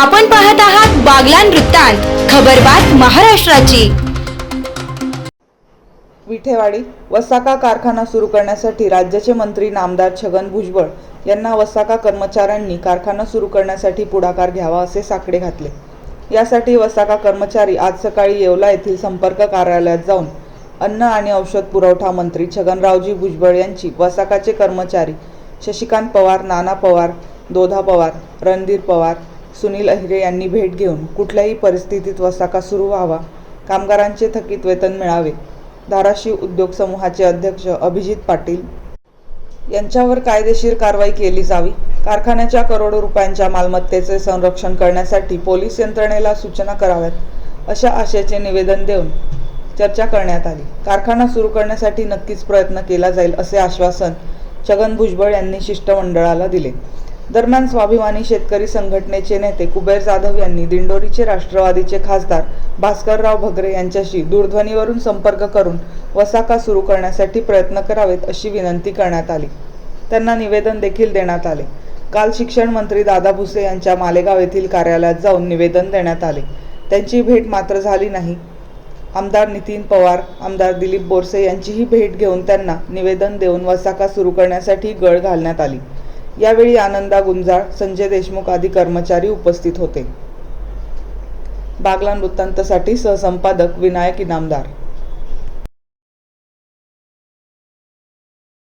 आपण पाहत आहात बागलान वृत्तांत खबरबात महाराष्ट्राची. विठेवाडी वसाका कारखाना सुरू करण्यासाठी राज्याचे मंत्री नामदार छगन भुजबळ यांना वसाका कर्मचाऱ्यांनी कारखाना सुरू करण्यासाठी पुढाकार घ्यावा असे साकडे घातले. यासाठी वसाका कर्मचारी आज सकाळी येवला येथील संपर्क कार्यालयात जाऊन अन्न आणि औषध पुरवठा मंत्री छगनरावजी भुजबळ यांची वसाकाचे कर्मचारी शशिकांत पवार नाना पवार दोधा पवार रणधीर पवार सुनील अहिरे यांनी भेट घेऊन कुठल्याही परिस्थितीत वसाका सुरू व्हावा कामगारांचे थकीत वेतन मिळावे धाराशिव उद्योग समूहाचे अध्यक्ष अभिजित पाटील यांच्यावर कायदेशीर कारवाई केली जावी. कारखान्याच्या करोडो रुपयांच्या मालमत्तेचे संरक्षण करण्यासाठी पोलीस यंत्रणेला सूचना कराव्यात अशा आशयाचे निवेदन देऊन चर्चा करण्यात आली. कारखाना सुरू करण्यासाठी नक्कीच प्रयत्न केला जाईल असे आश्वासन छगन भुजबळ यांनी शिष्टमंडळाला दिले. दरम्यान स्वाभिमानी शेतकरी संघटनेचे नेते कुबेर जाधव यांनी दिंडोरीचे राष्ट्रवादीचे खासदार भास्करराव भगरे यांच्याशी दूरध्वनीवरून संपर्क करून वसाका सुरू करण्यासाठी प्रयत्न करावेत अशी विनंती करण्यात आली. त्यांना निवेदन देखील देण्यात आले. काल शिक्षण मंत्री दादा भुसे यांच्या मालेगाव येथील कार्यालयात जाऊन निवेदन देण्यात आले. त्यांची भेट मात्र झाली नाही. आमदार नितीन पवार आमदार दिलीप बोरसे यांचीही भेट घेऊन त्यांना निवेदन देऊन वसाका सुरू करण्यासाठी गळ घालण्यात आली. यावेळी आनंदा गुंजाळ संजय देशमुख आदी कर्मचारी उपस्थित होते. बागला वृत्तांतसाठी सहसंपादक विनायक इनामदार.